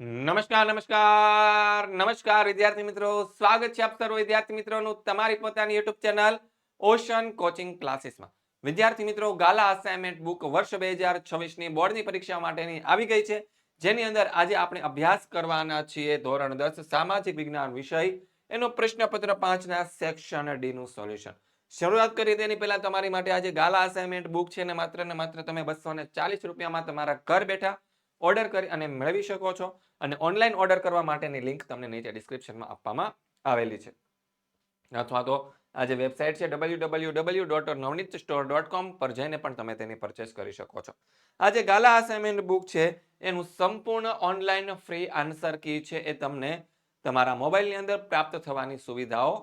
નમસ્કાર નમસ્કાર. નમસ્કાર, વિદ્યાર્થી મિત્રો. સ્વાગત છે આપ સર્વ વિદ્યાર્થી મિત્રોનું તમારી પોતાની યુટ્યુબ ચેનલ ઓશન કોચિંગ ક્લાસીસમાં. વિદ્યાર્થી મિત્રો, ગાલા અસાઇનમેન્ટ બુક વર્ષ બે હજાર છવ્વીસની બોર્ડની પરીક્ષા માટેની આવી ગઈ છે. જેની અંદર આજે આપણે અભ્યાસ કરવાના છીએ ધોરણ દસ, સામાજિક વિજ્ઞાન વિષય. એનો પ્રશ્નપત્ર પાંચના સેક્શન ડીનું સોલ્યુશન શરૂઆત કરી તેની પહેલા તમારી માટે આજે ગાલા અસાઇનમેન્ટ બુક છે ને માત્ર ને માત્ર તમે બસો ચાલીસ રૂપિયામાં તમારા ઘર બેઠા ઓર્ડર કરી અને મેળવી શકો છો અને ઓનલાઈન ઓર્ડર કરવા માટેની લિંક તમને નીચે ડિસ્ક્રિપ્શનમાં આપવામાં આવેલી છે. અથવા તો આ જે વેબસાઇટ છે W W W dot Navneet store dot com પર જઈને પણ તમે તેની પરચેસ કરી શકો છો. આ જે ગાલા અસાઇનમેન્ટ બુક છે, એનું સંપૂર્ણ ઓનલાઈન ફ્રી આન્સર કી છે એ તમને તમારા મોબાઈલની અંદર પ્રાપ્ત થવાની સુવિધાઓ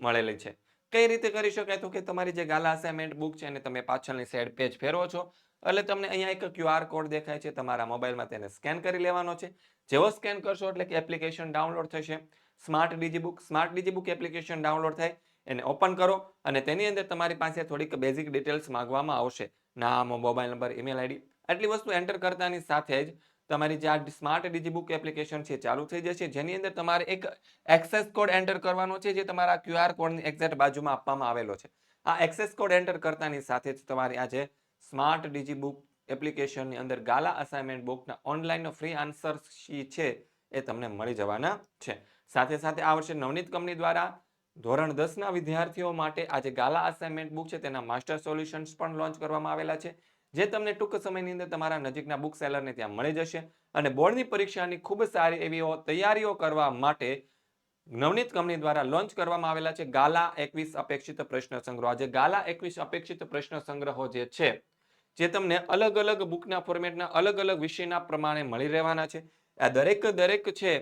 મળેલી છે. કઈ રીતે કરી શકાય તો કે તમારી જે ગાલા અસાઇનમેન્ટ બુક છે એને તમે પાછળની સાઈડ પેજ ફેરવો છો એટલે તમને અહીંયા એક ક્યુઆર કોડ દેખાય છે, તમારા મોબાઈલમાં તેને સ્કેન કરી લેવાનો છે. જેવો સ્કેન કરશો એટલે કે એપ્લિકેશન ડાઉનલોડ થશે. Smart DigiBook smart DigiBook application download થાય, એને ઓપન કરો અને તેની અંદર તમારી પાસે થોડીક બેઝિક ડિટેલ્સ માંગવામાં આવશે. નામ, મોબાઈલ નંબર, ઈમેલ આઈડી, આટલી વસ્તુ એન્ટર કરતાની સાથે જ તમારી જે આ સ્માર્ટ ડીજીબુક એપ્લિકેશન છે ચાલુ થઈ જશે. જેની અંદર તમારે એક એક્સેસ કોડ એન્ટર કરવાનો છે, જે તમારા ક્યુઆર કોડની એક્ઝેક્ટ બાજુમાં આપવામાં આવેલો છે. આ એક્સેસ કોડ એન્ટર કરતાની સાથે જ તમારી આ જે સ્માર્ટ ડીજીબુક એપ્લિકેશનની અંદર ગાલા અસાઇનમેન્ટ બુકના ઓનલાઈનનો ફ્રી આન્સર શી છે એ તમને મળી જવાના છે. સાથે સાથે આ વર્ષે નવનીત કંપની દ્વારા ધોરણ દસના વિદ્યાર્થીઓ માટે આ જે ગાલા અસાઇનમેન્ટ બુક છે, તેના માસ્ટર સોલ્યુશન્સ પણ લોન્ચ કરવામાં આવેલા છે, જે તમને ટૂંક સમયની અંદર તમારા નજીકના બુક સેલરને ત્યાં મળી જશે અને બોર્ડની પરીક્ષાની ખૂબ સારી એવી તૈયારીઓ કરવા માટે નવનીત કંપની દ્વારા લોન્ચ કરવામાં આવેલા છે ગાલા એકવીસ અપેક્ષિત પ્રશ્ન સંગ્રહ આજે ગાલા એકવીસ અપેક્ષિત પ્રશ્ન સંગ્રહો જે છે, જે તમને અલગ અલગ બુકના ફોર્મેટના અલગ અલગ વિષયના પ્રમાણે મળી રહેવાના છે. આ દરેક દરેક છે,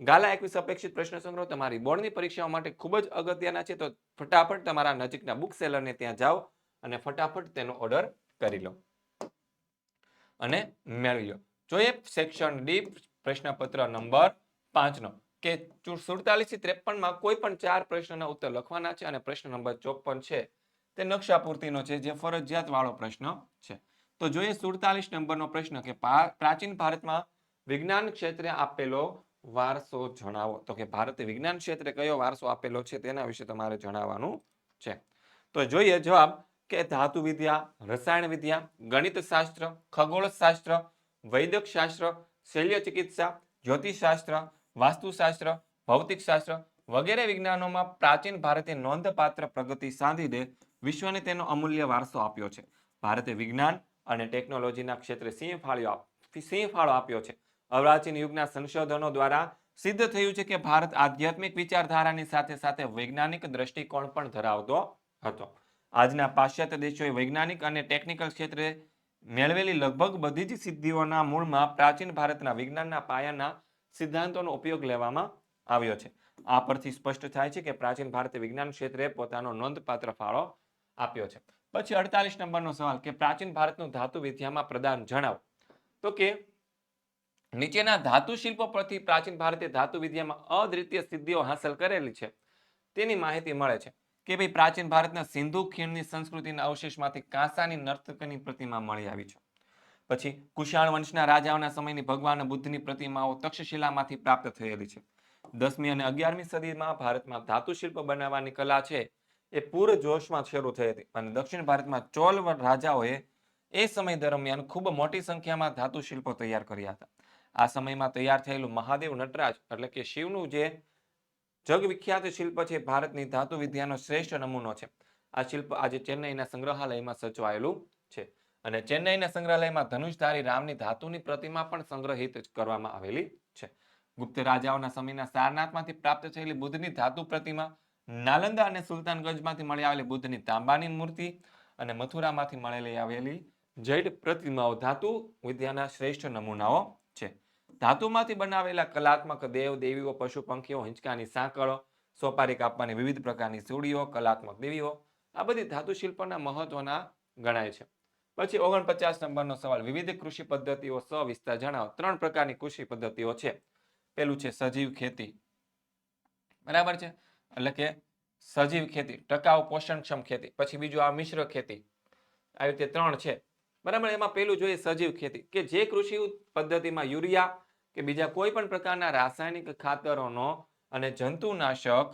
ગાલા એકવીસ અપેક્ષિત પ્રશ્ન સંગ્રહ તમારી બોર્ડની પરીક્ષાઓ માટે ખૂબ જ અગત્યના છે. તો ફટાફટ તમારા નજીકના બુક સેલરને ત્યાં જાઓ અને ફટાફટ તેનો ઓર્ડર કરી લો. અને મેળવી લો. જોઈએ સેક્શન ડી પ્રશ્નપત્ર નંબર પાંચનો. કે સુડતાલીસથી ત્રેપનમાં કોઈ પણ ચાર પ્રશ્નના ઉત્તર લખવાના છે અને પ્રશ્ન નંબર ચોપન છે તે નકશા પૂર્તિનો છે, જે ફરજિયાત વાળો પ્રશ્ન છે. તો જોઈએ સુડતાલીસ નંબરનો પ્રશ્ન કે પ્રાચીન ભારતમાં વિજ્ઞાન ક્ષેત્રે આપેલો વારસો જણાવો. તો કે ભારતે વિજ્ઞાન ક્ષેત્રે કયો વારસો આપેલો છે તેના વિશે તમારે જણાવવાનું છે. તો જોઈએ જવાબ કે ધાતુ વિદ્યા રસાયણ વિદ્યા ગણિત શાસ્ત્ર ખગોળ શાસ્ત્ર વૈદક શાસ્ત્ર શલ્ય ચિકિત્સા જ્યોતિષશાસ્ત્ર વાસ્તુશાસ્ત્ર, ભૌતિકશાસ્ત્ર વગેરે વિજ્ઞાનોમાં પ્રાચીન ભારતે નોંધપાત્ર પ્રગતિ સાધીને વિશ્વને તેનો અમૂલ્ય વારસો આપ્યો છે. ભારતે વિજ્ઞાન અને ટેકનોલોજીના ક્ષેત્રે સિંહ ફાળ્યો સિંહ ફાળો આપ્યો છે. અવરાચીન યુગના સંશોધનો દ્વારા સિદ્ધ થયું છે કે ભારત આધ્યાત્મિક વિચારધારાની સાથે સાથે વૈજ્ઞાનિક દ્રષ્ટિકોણ પણ ધરાવતો હતો. આજના પાશ્ચાત્ય દેશોએ વૈજ્ઞાનિક અને ટેકનિકલ ક્ષેત્રે મેળવેલી લગભગ બધી જ સિદ્ધિઓના મૂળમાં પ્રાચીન ભારતના વિજ્ઞાનના પાયાના સિદ્ધાંતોનો ઉપયોગ લેવામાં આવ્યો છે. આ પરથી સ્પષ્ટ થાય છે કે પ્રાચીન ભારતીય વિજ્ઞાન ક્ષેત્રે પોતાનો નોંધપાત્ર ફાળો આપ્યો છે. પછી અડતાલીસ નંબરનો સવાલ, કે પ્રાચીન ભારતનું ધાતુ વિદ્યામાં પ્રદાન જણાવો? તો કે નીચેના ધાતુ શિલ્પો પરથી પ્રાચીન ભારતીય ધાતુ વિદ્યામાં અદ્વિતીય સિદ્ધિઓ હાંસલ કરેલી છે. તેની માહિતી મળે છે કે ભાઈ પ્રાચીન ભારતના સિંધુ ખીણની સંસ્કૃતિના અવશેષમાંથી કાંસાની નર્તકની પ્રતિમા મળી આવી છે. પછી કુશાણ વંશના રાજાઓના સમયની ભગવાન બુદ્ધની પ્રતિમાઓ તક્ષશિલામાંથી પ્રાપ્ત થયેલી છે. દસમી અને અગિયારમી સદીમાં ભારતમાં ધાતુ શિલ્પ બનાવવાની કલા છે એ પૂર જોશમાં શરૂ થઈ હતી. અને દક્ષિણ ભારતમાં ચોલ રાજાઓએ એ સમય દરમિયાન ખૂબ મોટી સંખ્યામાં ધાતુ શિલ્પો તૈયાર કર્યા હતા. આ સમયમાં તૈયાર થયેલું મહાદેવ નટરાજ એટલે કે શિવનું જે જગવિખ્યાત શિલ્પ છે ભારતની ધાતુ વિદ્યાનો શ્રેષ્ઠ નમૂનો છે. આ શિલ્પ આજે ચેન્નઈના સંગ્રહાલયમાં સચવાયેલું અને ચેન્નઈના સંગ્રહાલયમાં ધનુષધારી રામની ધાતુની પ્રતિમા પણ સંગ્રહિત કરવામાં આવેલી છે. ગુપ્ત રાજાઓના સમયના સારનાથમાંથી પ્રાપ્ત થયેલી બુદ્ધની ધાતુ પ્રતિમા, નાલંદા અને સુલતાનગંજમાંથી મળી આવેલી બુદ્ધની તાંબાની મૂર્તિ અને મથુરામાંથી મળેલી આવેલી જૈડ પ્રતિમાઓ. ધાતુ વિદ્યાના શ્રેષ્ઠ નમૂનાઓ છે. ધાતુમાંથી બનાવેલા કલાત્મક દેવ, દેવીઓ, પશુ પંખીઓ, હિંચકાની સાંકળો, સોપારી કાપવાની વિવિધ પ્રકારની સુડીઓ, કલાત્મક દેવીઓ, આ બધી ધાતુ શિલ્પના મહત્વના ગણાય છે. પછી ઓગણપચાસ નંબરનો સવાલ. વિવિધ કૃષિ પદ્ધતિઓ સવિસ્તાર જણાવો. ત્રણ પ્રકારની કૃષિ પદ્ધતિઓ છે. પેલું છે સજીવ ખેતી. બરાબર છે? એટલે કે સજીવ ખેતી, ટકાઉ પોષણક્ષમ ખેતી, પછી બીજું આ મિશ્ર ખેતી. આવી રીતે ત્રણ છે. બરાબર? એમાં પેલું જોઈએ સજીવ ખેતી, કે જે કૃષિ પદ્ધતિમાં યુરિયા કે બીજા કોઈ પણ પ્રકારના રાસાયણિક ખાતરોનો અને જંતુનાશક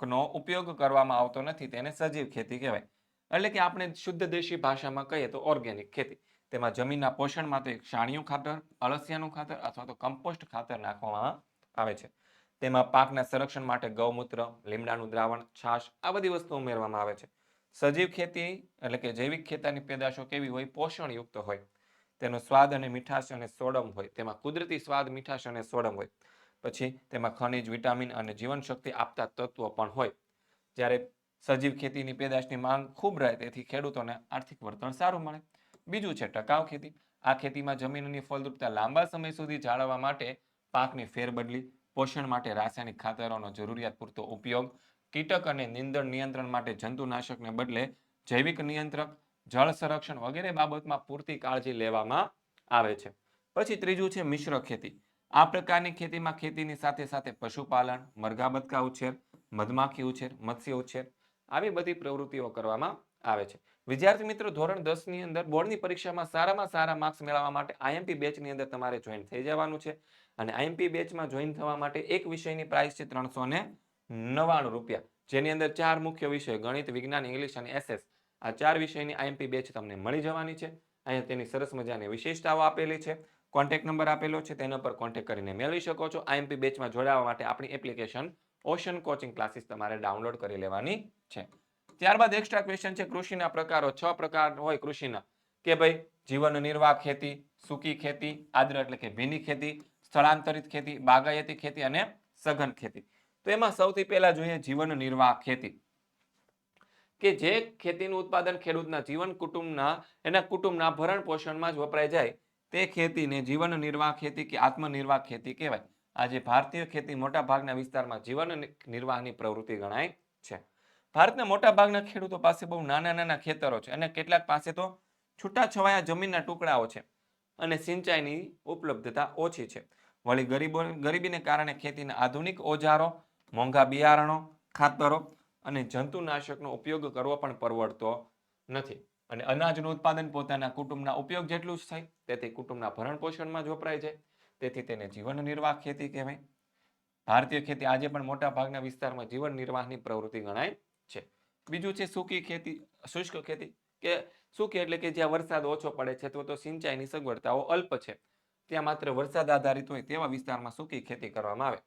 નો ઉપયોગ કરવામાં આવતો નથી. તેને સજીવ ખેતી કહેવાય. એટલે કે આપણે શુદ્ધ દેશી ભાષામાં કહીએ તો ઓર્ગેનિક ખેતી. તેમાં જમીનના પોષણ માટે છાણિયું ખાતર, અળસિયાનું ખાતર અથવા તો કમ્પોસ્ટ ખાતર નાખવામાં આવે છે. તેમાં પાકના સંરક્ષણ માટે ગૌમૂત્ર, લીમડાનું દ્રાવણ, છાશ આ બધી વસ્તુ ઉમેરવામાં આવે છે. સજીવ ખેતી એટલે કે જૈવિક ખેતીની પેદાશો કેવી હોય? પોષણયુક્ત હોય. તેનો સ્વાદ અને મીઠાશ અને સોડમ હોય. તેમાં કુદરતી સ્વાદ, મીઠાશ અને સોડમ હોય. પછી તેમાં ખનિજ, વિટામિન અને જીવનશક્તિ આપતા તત્વો પણ હોય. જ્યારે સજીવ ખેતીની પેદાશની માંગ ખૂબ રહે, તેથી ખેડૂતોને આર્થિક વળતર સારું મળે. બીજું છે ટકાઉ ખેતી. આ ખેતીમાં જમીનની ફળદ્રુપતા લાંબા સમય સુધી જાળવવા માટે પાકની ફેરબદલી, પોષણ માટે રાસાયણિક ખાતરોનો જરૂરિયાત પૂરતો ઉપયોગ, કીટક અને નિંદણ નિયંત્રણ માટે જંતુનાશકને બદલે જૈવિક નિયંત્રક, જળ સંરક્ષણ વગેરે બાબતમાં પૂરતી કાળજી લેવામાં આવે છે. પછી ત્રીજું છે મિશ્ર ખેતી. આ પ્રકારની ખેતીમાં ખેતીની સાથે સાથે પશુપાલન, મરઘા બતકા ઉછેર, મધમાખી ઉછેર, મત્સ્ય ઉછેર આવી બધી પ્રવૃત્તિઓ કરવામાં આવે છે. વિદ્યાર્થી મિત્રો, ધોરણ દસની અંદર બોર્ડની પરીક્ષામાં સારામાં સારા માર્ક્સ મેળવવા માટે આઈએમપી બેચની અંદર તમારે જોઈન થઈ જવાનું છે અને આઈએમપી બેચમાં જોઈન થવા માટે એક વિષયની પ્રાઇસ છે ત્રણસો નવ્વાણું રૂપિયા. જેની અંદર ચાર મુખ્ય વિષય, ગણિત, વિજ્ઞાન ઇંગ્લિશ અને એસએસ આ ચાર વિષયની આઈએમપી બેચ તમને મળી જવાની છે. અહીંયા તેની સરસ મજાની વિશેષતાઓ આપેલી છે. કોન્ટેક્ટ નંબર આપેલો છે, તેના પર કોન્ટેક્ટ કરીને મેળવી શકો છો. આઈએમપી બેચમાં જોડાવા માટે આપણી એપ્લિકેશન ઓશન કોચિંગ ક્લાસીસ તમારે ડાઉનલોડ કરી લેવાની છે. ત્યારબાદ એક્સ્ટ્રા ક્વેશ્ચન છે, કૃષિના પ્રકારો, છ પ્રકાર હોય કૃષિના. કે ભાઈ જીવન નિર્વાહ ખેતી, સૂકી ખેતી, આદ્ર એટલે કે ભીની ખેતી, સ્થળાંતરિત ખેતી, બાગાયતી ખેતી અને સઘન ખેતી. તો એમાં સૌથી પહેલા જોઈએ જીવન નિર્વાહ ખેતી. કે જે ખેતીનું ઉત્પાદન ખેડૂતના જીવન કુટુંબના, એના કુટુંબના ભરણ પોષણમાં જ વપરાય જાય, તે ખેતીને જીવન નિર્વાહ ખેતી કે આત્મનિર્વાહ ખેતી કહેવાય. આજે ભારતીય ખેતી મોટા ભાગના વિસ્તારમાં જીવન નિર્વાહની પ્રવૃત્તિ ગણાય છે. ભારતના મોટા ભાગના ખેડૂતો પાસે બહુ નાના નાના ખેતરો છે અને કેટલાક પાસે તો છૂટાછવાયા જમીનના ટુકડાઓ છે અને સિંચાઈની ઉપલબ્ધતા ઓછી છે. વળી ગરીબો, ગરીબીને કારણે ખેતીના આધુનિક ઓજારો, મોંઘા બિયારણો, ખાતરો અને જંતુનાશકનો ઉપયોગ કરવો પણ પરવડતો નથી. અને અનાજનું ઉત્પાદન પોતાના કુટુંબના ઉપયોગ જેટલું જ થાય, તેથી કુટુંબના ભરણ પોષણમાં જ વપરાય જાય તેથી તેને જીવન નિર્વાહ ખેતી કહેવાય. ભારતીય ખેતી આજે પણ મોટા ભાગના વિસ્તારમાં જીવન નિર્વાહની પ્રવૃત્તિ ગણાય છે. બીજું છે સૂકી ખેતી, શુષ્ક ખેતી, કે સૂકી એટલે કે જ્યાં વરસાદ ઓછો પડે છે તો તો સિંચાઈની સગવડતાઓ અલ્પ છે. ત્યાં માત્ર વરસાદ આધારિત હોય તેવા વિસ્તારમાં સૂકી ખેતી કરવામાં આવે.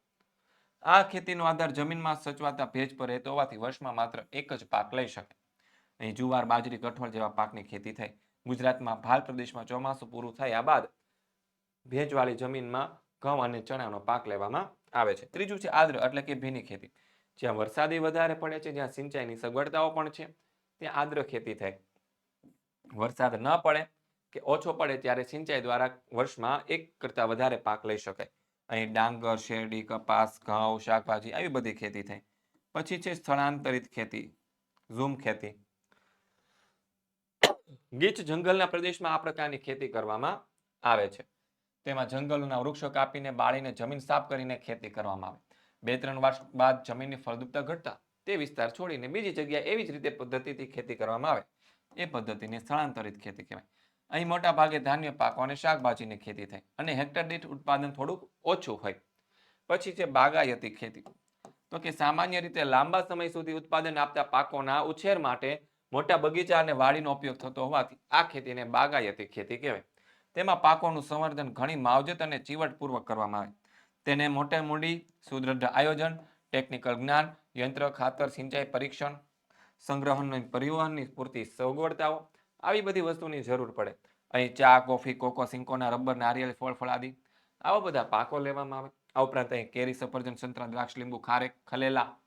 આ ખેતીનો આધાર જમીનમાં સચવાતા ભેજ પર રહેતો હોવાથી વર્ષમાં માત્ર એક જ પાક લઈ શકે. અહીં જુવાર, બાજરી, કઠોળ જેવા પાકની ખેતી થાય ગુજરાતમાં ભાલ પ્રદેશમાં ચોમાસું પૂરું થયા બાદ ભેજવાળી જમીનમાં ઘઉં અને ચણાનો પાક લેવામાં આવે છે. ત્રીજું છે આદ્ર એટલે કે ભીની ખેતી. જ્યાં વરસાદી વધારે પડે છે, જ્યાં સિંચાઈની સગવડતાઓ પણ છે, ત્યાં આદ્ર ખેતી થાય. વરસાદ ન પડે કે ઓછો પડે ત્યારે સિંચાઈ દ્વારા વર્ષમાં એક કરતાં વધારે પાક લઈ શકાય. અહીં ડાંગર, શેરડી, કપાસ, ઘઉં, શાકભાજી આવી બધી ખેતી થાય. પછી છે સ્થળાંતરિત ખેતી, ઝૂમ ખેતી. ગીચ જંગલના પ્રદેશમાં આ પ્રકારની ખેતી કરવામાં આવે છે. તેમાં જંગલોના વૃક્ષો કાપીને, બાળીને, જમીન સાફ કરીને ખેતી કરવામાં આવે. બે ત્રણ વર્ષ બાદ જમીનની ફળદ્રુપતા ઘટતા તે વિસ્તાર છોડીને બીજી જગ્યાએ એવી જ રીતે પદ્ધતિથી ખેતી કરવામાં આવે. એ પદ્ધતિને સ્થળાંતરિત ખેતી કહેવાય. અહીં મોટા ભાગે ધાન્ય પાકો અને શાકભાજીની ખેતી થાય અને હેક્ટર દીઠ ઉત્પાદન થોડુંક ઓછું હોય. પછી છે બાગાયતી ખેતી. તો કે સામાન્ય રીતે લાંબા સમય સુધી ઉત્પાદન આપતા પાકોના ઉછેર માટે મોટા બગીચા અને વાડીનો ઉપયોગ થતો હોવાથી આ ખેતીને બાગાયતી ખેતી કહેવાય. તેમાં પાકોનું સંવર્ધન ઘણી માવજત અને ચીવટપૂર્વક કરવામાં આવે. તેને મોટે મૂડી સુદૃઢ આયોજન, ટેકનિકલ જ્ઞાન, યંત્ર, ખાતર, સિંચાઈ, પરીક્ષણ, સંગ્રહણ પરિવહનની પૂરતી સગવડતાઓ, આવી બધી વસ્તુની જરૂર પડે. અહીં ચા, કોફી, કોકો, સિંકોના રબર નારિયેળ ફળ આદિ, આવા બધા પાકો લેવામાં આવે. આ ઉપરાંત અહીં કેરી સફરજન, સંતરા, દ્રાક્ષ, લીંબુ, ખારેક, ખલેલા,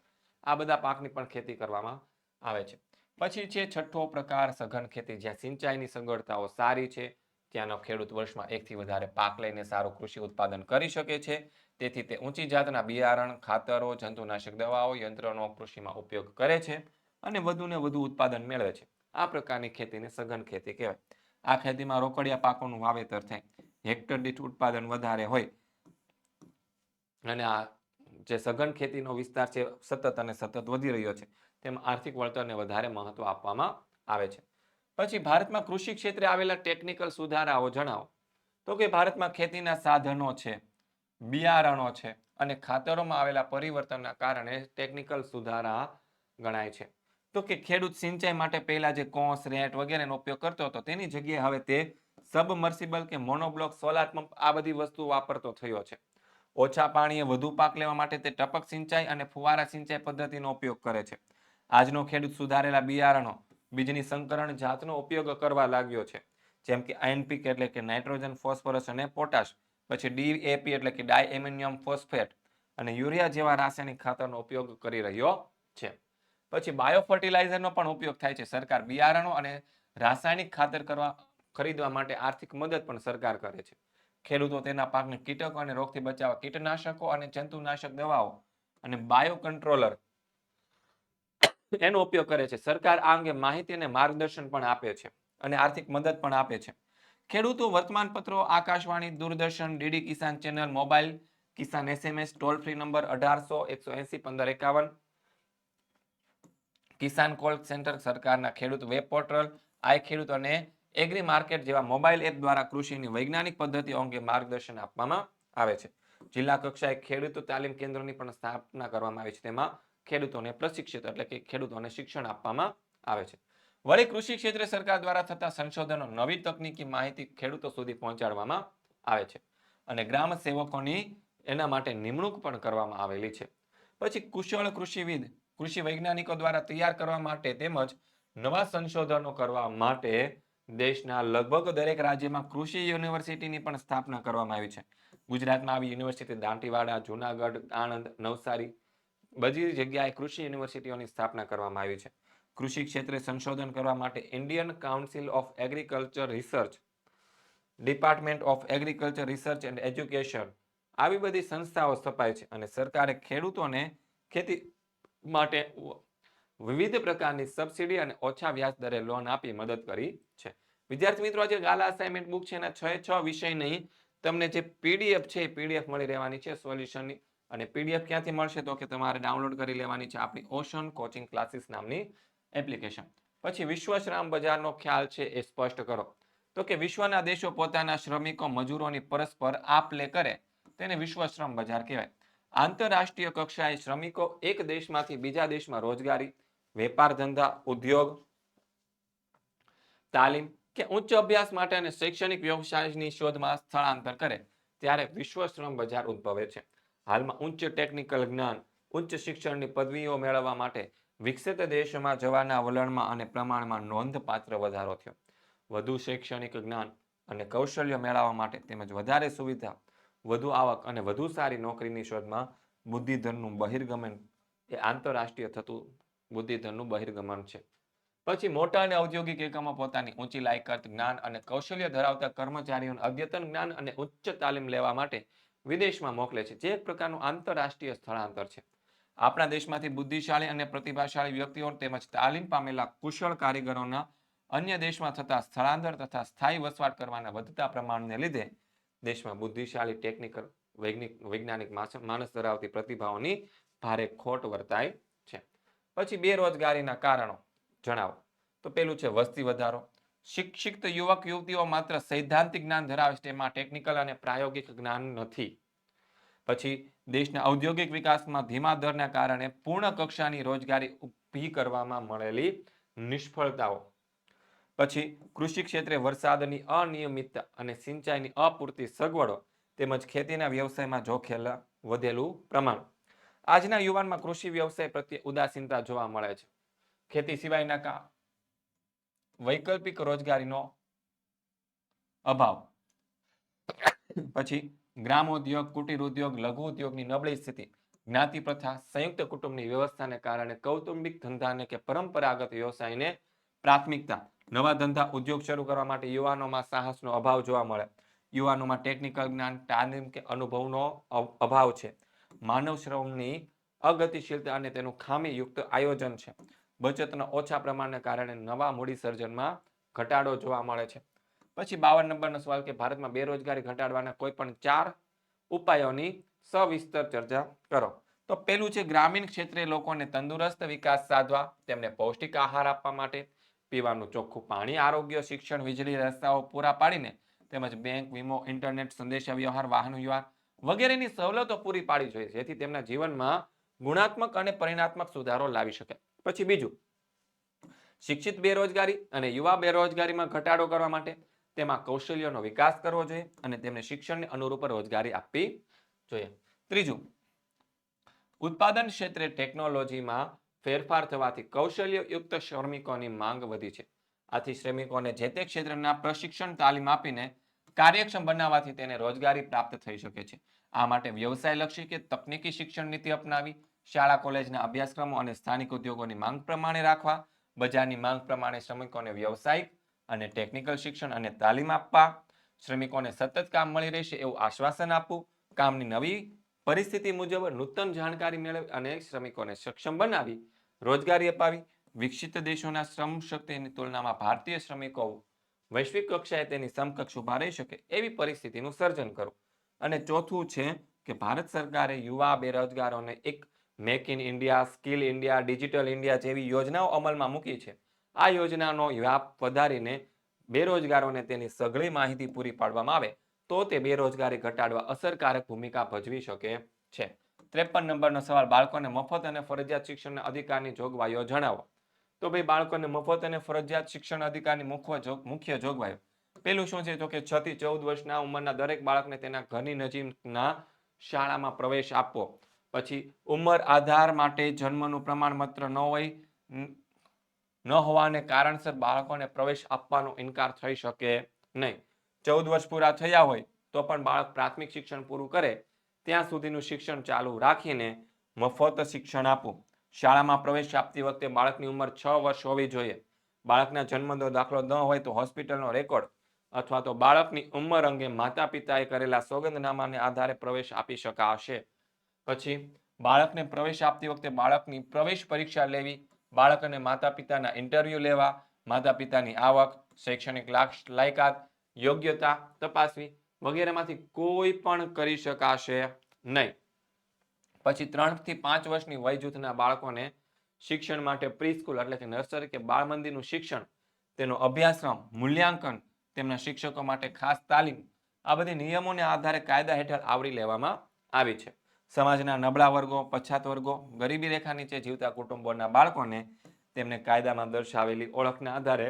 આ બધા પાકની પણ ખેતી કરવામાં આવે છે. પછી છે છઠ્ઠો પ્રકાર, સઘન ખેતી, જ્યાં સિંચાઈની સગવડતાઓ સારી છે ત્યાંનો ખેડૂત વર્ષમાં એકથી વધારે પાક લઈને સારું કૃષિ ઉત્પાદન કરી શકે છે. તેથી તે ઊંચી જાતના બિયારણ, ખાતરો, જંતુનાશક દવાઓ, યંત્રોનો કૃષિમાં ઉપયોગ કરે છે અને વધુને વધુ ઉત્પાદન મેળવે છે. આ પ્રકારની ખેતીને સઘન ખેતી કહેવાય. આ ખેતીમાં રોકડિયા પાકોનું વાવેતર થાય. હેક્ટર દીઠ ઉત્પાદન વધારે હોય અને આ જે સઘન ખેતીનો વિસ્તાર છે, સતત અને સતત વધી રહ્યો છે. તેમાં આર્થિક વળતરને વધારે મહત્વ આપવામાં આવે છે. પછી ભારતમાં કૃષિ ક્ષેત્રે આવેલા ટેકનિકલ સુધારાઓ જણાવો. તો કે ભારતમાં ખેતીના સાધનો છે, બિયારણો છે અને ખાતરોમાં આવેલા પરિવર્તનના કારણે ટેકનિકલ સુધારા ગણાય છે. તો કે ખેડૂત સિંચાઈ માટે પહેલા જે કોંસ, રેટ વગેરેનો ઉપયોગ કરતો હતો, તેની જગ્યાએ હવે તે સબમર્સિબલ કે મોનોબ્લોક સોલાર પંપ આ બધી વસ્તુ વાપરતો થયો છે. ઓછા પાણીએ વધુ પાક લેવા માટે તે ટપક સિંચાઈ અને ફુવારા સિંચાઈ પદ્ધતિનો ઉપયોગ કરે છે. આજનો ખેડૂત સુધારેલા બિયારણો બીજની સંકરણ જાતનો ઉપયોગ કરવા લાગ્યો છે. જેમ કે આયનપીક એટલે કે નાઇટ્રોજન, ફોસ્ફરસ અને પોટાશ, પછી ડીએપી એટલે કે ડાય એમોનિયમ ફોસ્ફેટ અને યુરિયા જેવા રાસાયણિક ખાતરનો ઉપયોગ કરી રહ્યો છે. પછી બાયો ફર્ટિલાઇઝરનો પણ ઉપયોગ થાય છે. સરકાર બિયારણો અને રાસાયણિક ખાતર કરવા, ખરીદવા માટે આર્થિક મદદ પણ સરકાર કરે છે. ખેડૂતો તેના પાકને કીટકો અને રોગથી બચાવવા કીટનાશકો અને જંતુનાશક દવાઓ અને બાયો કંટ્રોલર એનો ઉપયોગ કરે છે. સરકાર આ અંગે માહિતી અને માર્ગદર્શન પણ આપે છે અને આર્થિક મદદ પણ આપે છે. ખેડૂતો વર્તમાનપત્રો, Akashvani, Doordarshan, DD Kisan channel, mobile, Kisan SMS, toll free number અઢારસો, એકસો એસી, પંદર એકાવન, કિસાન કોલ સેન્ટર, સરકારના ખેડૂત વેબ પોર્ટલ, આઈ ખેડૂત અને એગ્રી માર્કેટ જેવા મોબાઈલ એપ દ્વારા કૃષિની વૈજ્ઞાનિક પદ્ધતિઓ અંગે માર્ગદર્શન આપવામાં આવે છે. જિલ્લા કક્ષાએ ખેડૂત તાલીમ કેન્દ્રોની પણ સ્થાપના કરવામાં આવી છે. તેમાં ખેડૂતોને પ્રશિક્ષિત એટલે કે ખેડૂતોને શિક્ષણ આપવામાં આવે છે. વળી કૃષિ ક્ષેત્રે સરકાર દ્વારા થતા સંશોધનો નવી તકનીકી માહિતી ખેડૂતો સુધી પહોંચાડવામાં આવે છે અને ગ્રામ સેવકોની એના માટે નિમણૂક પણ કરવામાં આવેલી છે. પછી કુશળ કૃષિવિદ કૃષિ વૈજ્ઞાનિકો દ્વારા તૈયાર કરવા માટે તેમજ નવા સંશોધનો કરવા માટે દેશના લગભગ દરેક રાજ્યમાં કૃષિ યુનિવર્સિટીની પણ સ્થાપના કરવામાં આવી છે. ગુજરાતમાં આવી યુનિવર્સિટી દાંતીવાડા, જુનાગઢ, આણંદ, નવસારી બધી જગ્યાએ કૃષિ યુનિવર્સિટીઓની સ્થાપના કરવામાં આવી છે. કૃષિ ક્ષેત્રે સંશોધન કરવા માટે Indian council of agriculture research, department of agriculture research and education આવી બધી સંસ્થાઓ સ્થપાય છે અને સરકારે ખેડૂતોને ખેતી માટે વિવિધ પ્રકારની સબસિડી અને ઓછા વ્યાજ દરે લોન આપી મદદ કરી છે. વિદ્યાર્થી મિત્રો, આજે ગાલા અસાઇનમેન્ટ બુક છે એના છ છ વિષયની તમને જે પીડીએફ છે એ પીડીએફ મળી રહેવાની છે. સોલ્યુશનની અને પીડીએફ ક્યાંથી મળશે તો કે તમારે ડાઉનલોડ કરી લેવાની છે આપણી ઓશન કોચિંગ ક્લાસીસ નામની એપ્લિકેશન. પછી વિશ્વ શ્રમ બજારનો ખ્યાલ છે એ સ્પષ્ટ કરો. તો કે વિશ્વના દેશો પોતાના શ્રમિકો, મજૂરોની પરસ્પર આપ લે કરે, તેને વિશ્વ શ્રમ બજાર કહેવાય. આંતરરાષ્ટ્રીય કક્ષાએ શ્રમિકો એક દેશમાંથી બીજા દેશમાં રોજગારી, વેપાર ધંધા, ઉદ્યોગ, તાલીમ કે ઉચ્ચ અભ્યાસ માટે અને શૈક્ષણિક વ્યવસાયની શોધમાં સ્થળાંતર કરે, ત્યારે વિશ્વ શ્રમ બજાર ઉદ્ભવે છે. હાલમાં ઉચ્ચ ટેકનિકલ જ્ઞાન, ઉચ્ચ શિક્ષણની પદવીઓ મેળવવા માટે વિકસિત દેશોમાં જવાના વલણમાં અને પ્રમાણમાં નોંધપાત્ર વધારો થયો. વધુ શૈક્ષણિક જ્ઞાન અને કૌશલ્ય મેળવવા માટે તેમજ વધારે સુવિધા, વધુ આવક અને વધુ સારી નોકરીની શોધમાં બુદ્ધિધનનું બહિર્ગમન, એ આંતરરાષ્ટ્રીય થતું બુદ્ધિધનનું બહિર્ગમન છે. પછી મોટા અને ઔદ્યોગિક એકમો પોતાની ઊંચી લાયકાત, જ્ઞાન અને કૌશલ્ય ધરાવતા કર્મચારીઓને અદ્યતન જ્ઞાન અને ઉચ્ચ તાલીમ લેવા માટે વિદેશમાં મોકલે છે. જે એક પ્રકારનું આંતરરાષ્ટ્રીય સ્થળાંતર છે. આપણા દેશમાંથી બુદ્ધિશાળી અને પ્રતિભાશાળી વ્યક્તિઓ તેમજ તાલીમ પામેલા કુશળ કારીગરોના અન્ય દેશમાં થતા સ્થળાંતર તથા સ્થાયી વસવાટ કરવાના વધતા પ્રમાણને લીધે દેશમાં બુદ્ધિશાળી, ટેકનિકલ વૈજ્ઞાનિક વૈજ્ઞાનિક માણસ ધરાવતી પ્રતિભાઓની ભારે ખોટ વર્તાય છે. પછી બેરોજગારીના કારણો જણાવો. તો પેલું છે વસ્તી વધારો. શિક્ષિત યુવક, યુવતીઓ માત્ર સૈદ્ધાંતિક જ્ઞાન ધરાવે છે, તેમાં ટેકનિકલ અને પ્રાયોગિક જ્ઞાન નથી. પછી દેશના ઔદ્યોગિક વિકાસમાં ધીમા દરના કારણે પૂર્ણ કક્ષાની રોજગારી ઊભી કરવામાં મળેલી નિષ્ફળતાઓ. પછી કૃષિ ક્ષેત્રે વરસાદની અનિયમિતતા અને સિંચાઈની અપૂરતી સગવડો તેમજ ખેતીના વ્યવસાયમાં જોખેલા વધેલું પ્રમાણ. આજના યુવાનમાં કૃષિ વ્યવસાય પ્રત્યે ઉદાસીનતા જોવા મળે છે. ખેતી સિવાયના વૈકલ્પિક રોજગારીનો અભાવ. પછી ગ્રામોદ્યોગ કુટીર ઉદ્યોગ લઘુ ઉદ્યોગની નબળી સ્થિતિ, જ્ઞાતિ પ્રથા, સંયુક્ત કુટુંબની વ્યવસ્થાને કારણે કૌટુંબિક ધંધાને કે પરંપરાગત વ્યવસાયને પ્રાથમિકતા, નવા ધંધા ઉદ્યોગ શરૂ કરવા માટે યુવાનોમાં સાહસનો અભાવ જોવા મળે. યુવાનોમાં ટેકનિકલ જ્ઞાન, તાલીમ કે અનુભવનો અભાવ છે. માનવ શ્રમની અગતિશીલતા અને તેનું ખામીયુક્ત આયોજન છે. બચતના ઓછા પ્રમાણને કારણે નવા મૂડી સર્જનમાં ઘટાડો જોવા મળે છે. પછી બાવન નંબરનો સવાલ કે ભારતમાં બેરોજગારી ઘટાડવાના કોઈ પણ ચાર ઉપાયોની સવિસ્તર ચર્ચા કરો. તો પેલું છે, ગ્રામીણ ક્ષેત્રે લોકોને તંદુરસ્ત વિકાસ સાધવા, તેમને પૌષ્ટિક આહાર આપવા માટે, પીવાનું ચોખ્ખું પાણી, આરોગ્ય, શિક્ષણ, વીજળી, રસ્તાઓ પૂરા પાડીને, તેમજ બેંક, વીમો, ઇન્ટરનેટ સંદેશા વ્યવહાર વાહન વ્યવહાર વગેરેની સવલતો પૂરી પાડવી જોઈએ, જેથી તેમના જીવનમાં ગુણાત્મક અને પરિણાત્મક સુધારો લાવી શકે. પછી બીજું, શિક્ષિત બેરોજગારી અને યુવા બેરોજગારીમાં ઘટાડો કરવા માટે તેમાં કૌશલ્યનો વિકાસ કરવો જોઈએ અને તેમને શિક્ષણને અનુરૂપ રોજગારી આપવી જોઈએ. ત્રીજું, ઉત્પાદન ક્ષેત્રે ટેકનોલોજીમાં ફેરફાર થવાથી કૌશલ્યયુક્ત શ્રમિકોની માંગ વધી છે. આથી શ્રમિકોને જે તે ક્ષેત્રના પ્રશિક્ષણ તાલીમ આપીને કાર્યક્ષમ બનાવવાથી તેને રોજગારી પ્રાપ્ત થઈ શકે છે. આ માટે વ્યવસાયલક્ષી કે તકનીકી શિક્ષણ નીતિ અપનાવી શાળા, કોલેજના અભ્યાસક્રમો અને સ્થાનિક ઉદ્યોગોની માંગ પ્રમાણે રાખવા, બજારની માંગ પ્રમાણે શ્રમિકોને વ્યવસાયિક અને ટેકનિકલ શિક્ષણ અને તાલીમ આપવા, શ્રમિકોને સતત કામ મળી રહેશે એવું આશ્વાસન આપવું, કામની નવી પરિસ્થિતિ મુજબ નૂતન જાણકારી મેળવી અને શ્રમિકોને સક્ષમ બનાવી, રોજગારી અપાવી, વિકસિત દેશોના શ્રમ શક્તિની તુલનામાં ભારતીય શ્રમિકો વૈશ્વિક કક્ષાએ તેની સમકક્ષ ઊભા રહી શકે એવી પરિસ્થિતિનું સર્જન કરવું અને ચોથું છે કે ભારત સરકારે યુવા બેરોજગારોને એક make in India, skill India, digital India જેવી યોજનાઓ અમલમાં મૂકી છે. આ યોજનાનો વ્યાપ વધારીને બેરોજગારોને તેની સઘળી માહિતી પૂરી પાડવામાં આવે તો તે બેરોજગારી ઘટાડવા અસરકારક ભૂમિકા ભજવી શકે છે. ત્રેપન નંબરનો સવાલ, બાળકોને મફત અને ફરજિયાત શિક્ષણના અધિકારની જોગવાઈઓ જણાવો. તો ભાઈ, બાળકોને મફત અને ફરજિયાત શિક્ષણ અધિકારની મુખ્ય મુખ્ય જોગવાઈઓ. પેલું શું છે? તો કે છ થી ચૌદ વર્ષના ઉંમરના દરેક બાળકને તેના ઘરની નજીકના શાળામાં પ્રવેશ આપવો. પછી ઉંમર આધાર માટે જન્મનું પ્રમાણપત્ર ન હોય, ન- હોવાને કારણસર બાળકોને પ્રવેશ આપવાનો ઇનકાર થઈ શકે નહીં. ચૌદ વર્ષ પૂરા થયા હોય તો પણ બાળક પ્રાથમિક શિક્ષણ પૂરું કરે, ત્યાં સુધીનું શિક્ષણ ચાલુ રાખીને મફત શિક્ષણ આપવું. શાળામાં પ્રવેશ આપતી વખતે બાળકની ઉંમર છ વર્ષ હોવી જોઈએ. બાળકના જન્મનો દાખલો ન હોય તો હોસ્પિટલનો રેકોર્ડ અથવા તો બાળકની ઉંમર અંગે માતા પિતાએ કરેલા સોગંદનામાને આધારે પ્રવેશ આપી શકાશે. પછી બાળકને પ્રવેશ આપતી વખતે બાળકની પ્રવેશ પરીક્ષા લેવી, બાળક અને માતા પિતાના ઇન્ટરવ્યૂ લેવા માતા પિતાની આવક, શૈક્ષણિક લાયકાત, યોગ્યતા તપાસવી વગેરેમાંથી કોઈ પણ કરી શકાશે નહીં. પછી ત્રણથી પાંચ વર્ષની વય જૂથના બાળકોને શિક્ષણ માટે પ્રી સ્કૂલ એટલે કે નર્સરી કે બાળ મંદિરનું શિક્ષણ, તેનો અભ્યાસક્રમ, મૂલ્યાંકન, તેમના શિક્ષકો માટે ખાસ તાલીમ આ બધી નિયમોને આધારે કાયદા હેઠળ આવરી લેવામાં આવી છે. સમાજના નબળા વર્ગો, પછાત વર્ગો, ગરીબી રેખા નીચે જીવતા કુટુંબોના બાળકોને તેમને કાયદામાં દર્શાવેલી ઓળખના આધારે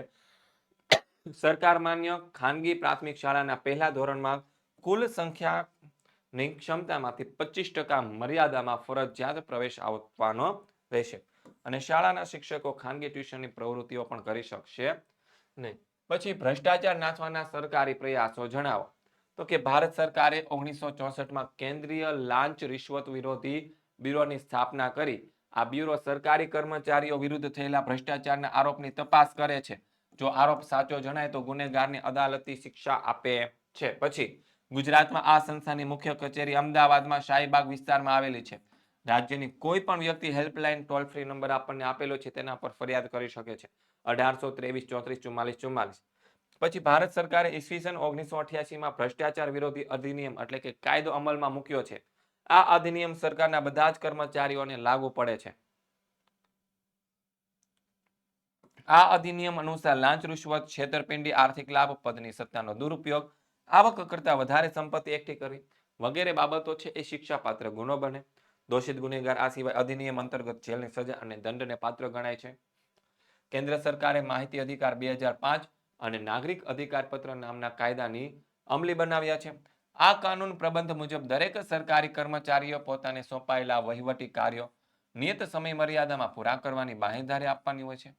સરકાર માન્ય ખાનગી પ્રાથમિક શાળાના પહેલા ધોરણમાં કુલ સંખ્યાની ક્ષમતામાંથી પચીસ ટકા મર્યાદામાં ફરજિયાત પ્રવેશ આપવાનો રહેશે. અને શાળાના શિક્ષકો ખાનગી ટ્યુશનની પ્રવૃત્તિઓ પણ કરી શકશે નહીં. પછી ભ્રષ્ટાચાર નાથવાના સરકારી પ્રયાસો જણાવો. તો કે ભારત સરકારે ઓગણીસો ચોસઠમાં કેન્દ્રીય લાંચ રિશ્વત વિરોધી બ્યુરોની સ્થાપના કરી. આ બ્યુરો સરકારી કર્મચારીઓ વિરુદ્ધ થયેલા ભ્રષ્ટાચારના આરોપની તપાસ કરે છે. જો આરોપ સાચો જણાય તો ગુનેગારને અદાલતી શિક્ષા આપે છે. પછી, ગુજરાતમાં આ સંસ્થાની મુખ્ય કચેરી અમદાવાદમાં શાહીબાગ વિસ્તારમાં આવેલી છે. રાજ્યની કોઈ પણ વ્યક્તિ હેલ્પલાઇન ટોલ ફ્રી નંબર આપણને આપેલો છે તેના પર ફરિયાદ કરી શકે છે. અઢારસો ત્રેવીસ ચોત્રીસ ચુમ્માલીસ ચુમ્માલીસ. પછી ભારત સરકારે ઈસવીસન ઓગણીસો અઠ્યાસીમાં ભ્રષ્ટાચાર વિરોધી અધિનિયમ એટલે કે કાયદો અમલમાં મૂક્યો છે. આ અધિનિયમ સરકારના બધા જ કર્મચારીઓને લાગુ પડે છે. આ અધિનિયમ અનુસાર લાંચ, રૂશ્વત, છેતરપિંડી, આર્થિક લાભ, પદની સત્તાનો દુરુપયોગ, આવક કરતા વધારે સંપત્તિ એકઠી કરવી વગેરે બાબતો છે એ શિક્ષાપાત્ર ગુનો બને. દોષિત ગુનેગાર આ સિવાય અધિનિયમ અંતર્ગત જેલની સજા અને દંડને પાત્ર ગણાય છે. કેન્દ્ર સરકારે માહિતી અધિકાર બે હજાર પાંચ અને નાગરિક અધિકાર પત્ર નામના કાયદાની અમલી બનાવ્યા છે. આ કાનૂન પ્રબંધ મુજબ દરેક સરકારી કર્મચારીઓ પોતાને સોંપાયેલા વહીવટી કાર્યો નિયત સમય મર્યાદામાં પૂરા કરવાની બાંહેધારી આપવાની હોય છે.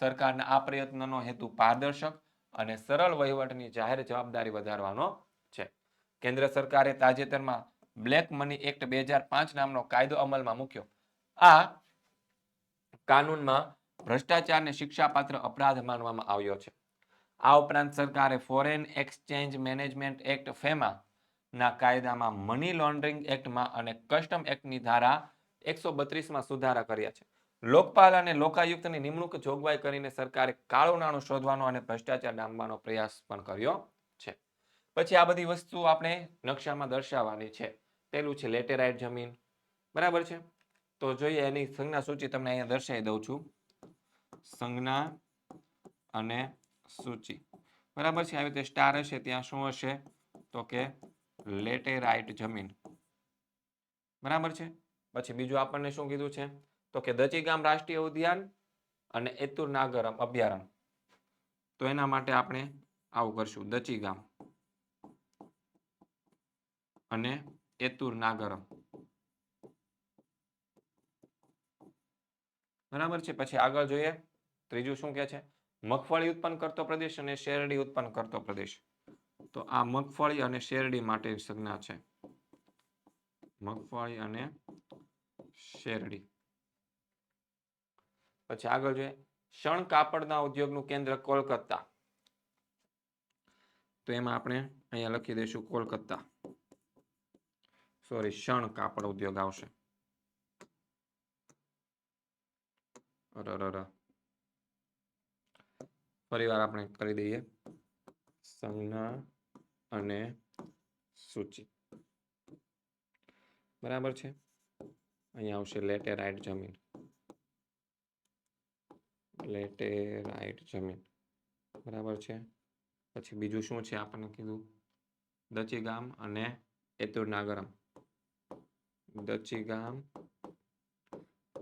સરકારના આ પ્રયત્નનો હેતુ પારદર્શક અને સરળ વહીવટની જાહેર જવાબદારી વધારવાનો છે. કેન્દ્ર સરકારે તાજેતરમાં બ્લેક મની એક્ટ બે હજાર પાંચ નામનો કાયદો અમલમાં મૂક્યો. આ કાનૂનમાં ભ્રષ્ટાચારને શિક્ષાપાત્ર અપરાધ માનવામાં આવ્યો છે. આ ઉપરાંત સરકારે foreign exchange management act FEMA ના કાયદામાં મની લોન્ડરિંગ એક્ટમાં અને કસ્ટમ એક્ટની ધારા એકસો બત્રીસમાં સુધારા કર્યા છે. લોકપાલ અને લોકાયુક્તની નિમણૂક જોગવાઈ કરીને સરકારે કાળું નાણું શોધવાનો અને ભ્રષ્ટાચાર ડામવાનો પ્રયાસ પણ કર્યો છે. પછી આ બધી વસ્તુ આપણે નકશામાં દર્શાવવાની છે. પેલું છે લેટેરાઇટ જમીન. બરાબર છે? તો જોઈએ એની સંજ્ઞા સૂચિ તમને અહીંયા દર્શાવી દઉં છું. સંજ્ઞા અને સૂચિ. બરાબર છે? આવી રીતે સ્ટાર હશે, ત્યાં શું હશે? તો કે લેટેરાઇટ જમીન. બરાબર છે? પછી બીજું આપણને શું કીધું છે? તો કે દચીગામ રાષ્ટ્રીય ઉદ્યાન અને એતુર નાગરમ અભયારણ્ય. તો એના માટે આપણે આવું કરશું. દચીગામ અને એતુર નાગરમ. બરાબર છે? પછી આગળ જોઈએ. ત્રીજું શું કે છે? મગફળી ઉત્પન્ન કરતો પ્રદેશ અને શેરડી ઉત્પન્ન કરતો પ્રદેશ. તો આ મગફળી અને શેરડી માટે સંજ્ઞા છે. મગફળી અને શેરડી. પછી આગળ જોઈએ. શણ કાપડના ઉદ્યોગનું કેન્દ્ર કોલકાતા તો એમાં આપણે અહીંયા લખી દઈશું કોલકાતા સોરી શણ કાપડ ઉદ્યોગ આવશે. અરરર. ફરીવાર આપણે કરી દઈએ. સંજ્ઞા અને સૂચિ. બરાબર છે? અહીંયા આવશે લેટેરાઇટ જમીન. લેટેરાઇટ જમીન. બરાબર છે? પછી બીજું શું છે આપણને કીધું? દચી ગામ અને એતુર નાગરમ દચી ગામ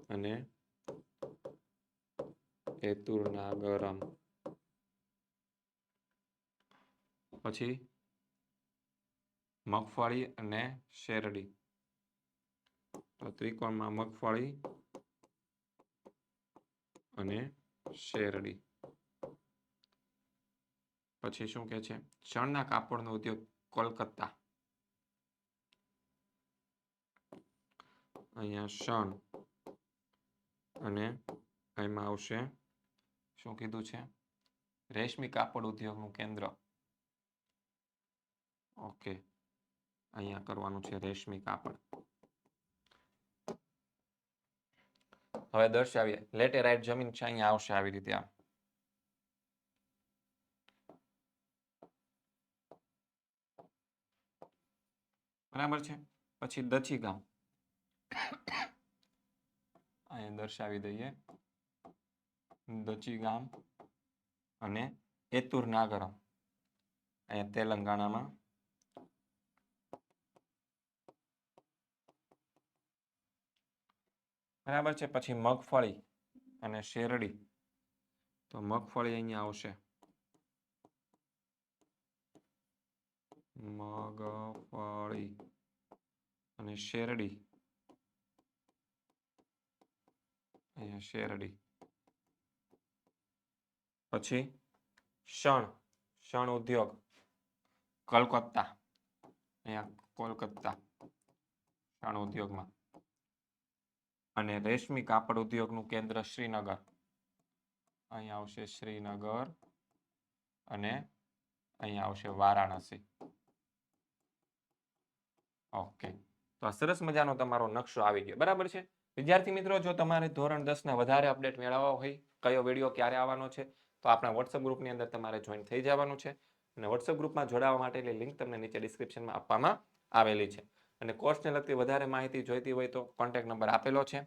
અને એતુર નાગરમ પછી મગફળી અને શેરડી. તો ત્રિકોણમાં મગફળી અને શેરડી. પછી શું કે છે? શણના કાપડનો ઉદ્યોગ કોલકાતા અહીંયા શણ અને એમાં આવશે શું કીધું છે? રેશમી કાપડ ઉદ્યોગનું કેન્દ્ર. ઓકે. અહીંયા કરવાનું છે રેશમી કાપડ. હવે દર્શાવીએ લેટેરાઇટ જમીન છે, અહીંયા આવશે આવી રીતે આમ. બરાબર છે? પછી દચી ગામ. અહીંયા દર્શાવી દઈએ. દચી ગામ અને એતુર નાગરમ. અહીંયા તેલંગાણામાં બરાબર છે? પછી મગફળી અને શેરડી. તો મગફળી અહીંયા આવશે. મગફળી અને શેરડી. અહીંયા શેરડી. પછી શણ શણ ઉદ્યોગ. કલકત્તા. અહીંયા કોલકત્તા. શણ ઉદ્યોગમાં. અને રેશમી કાપડ ઉદ્યોગનું કેન્દ્ર શ્રીનગર. અહીંયા આવશે શ્રીનગર અને અહીંયા આવશે વારાણસી. ઓકે. તો આ સરસ મજાનો તમારો નકશો આવી ગયો. બરાબર છે? વિદ્યાર્થી મિત્રો, જો તમારે ધોરણ દસ ના વધારે અપડેટ મેળવવા હોય, કયો વીડિયો ક્યારે આવવાનો છે, તો આપણા વોટ્સઅપ ગ્રુપની અંદર તમારે જોઈન થઈ જવાનું છે. અને વોટ્સઅપ ગ્રુપમાં જોડાવા માટેની લિંક તમને નીચે ડિસ્ક્રિપ્શનમાં આપવામાં આવેલી છે. અને કોર્સને લગતી વધારે માહિતી જોઈતી હોય તો કોન્ટેક્ટ નંબર આપેલો છે.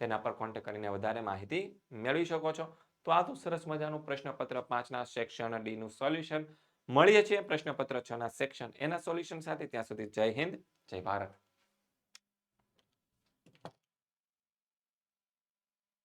તેના પર કોન્ટેક્ટ કરીને વધારે માહિતી મેળવી શકો છો. તો આ તો સરસ મજાનું પ્રશ્નપત્ર પાંચના સેક્શન ડીનું સોલ્યુશન મળીએ છીએ પ્રશ્નપત્ર છ ના સેક્શન એના સોલ્યુશન સાથે. ત્યાં સુધી જય હિન્દ, જય ભારત.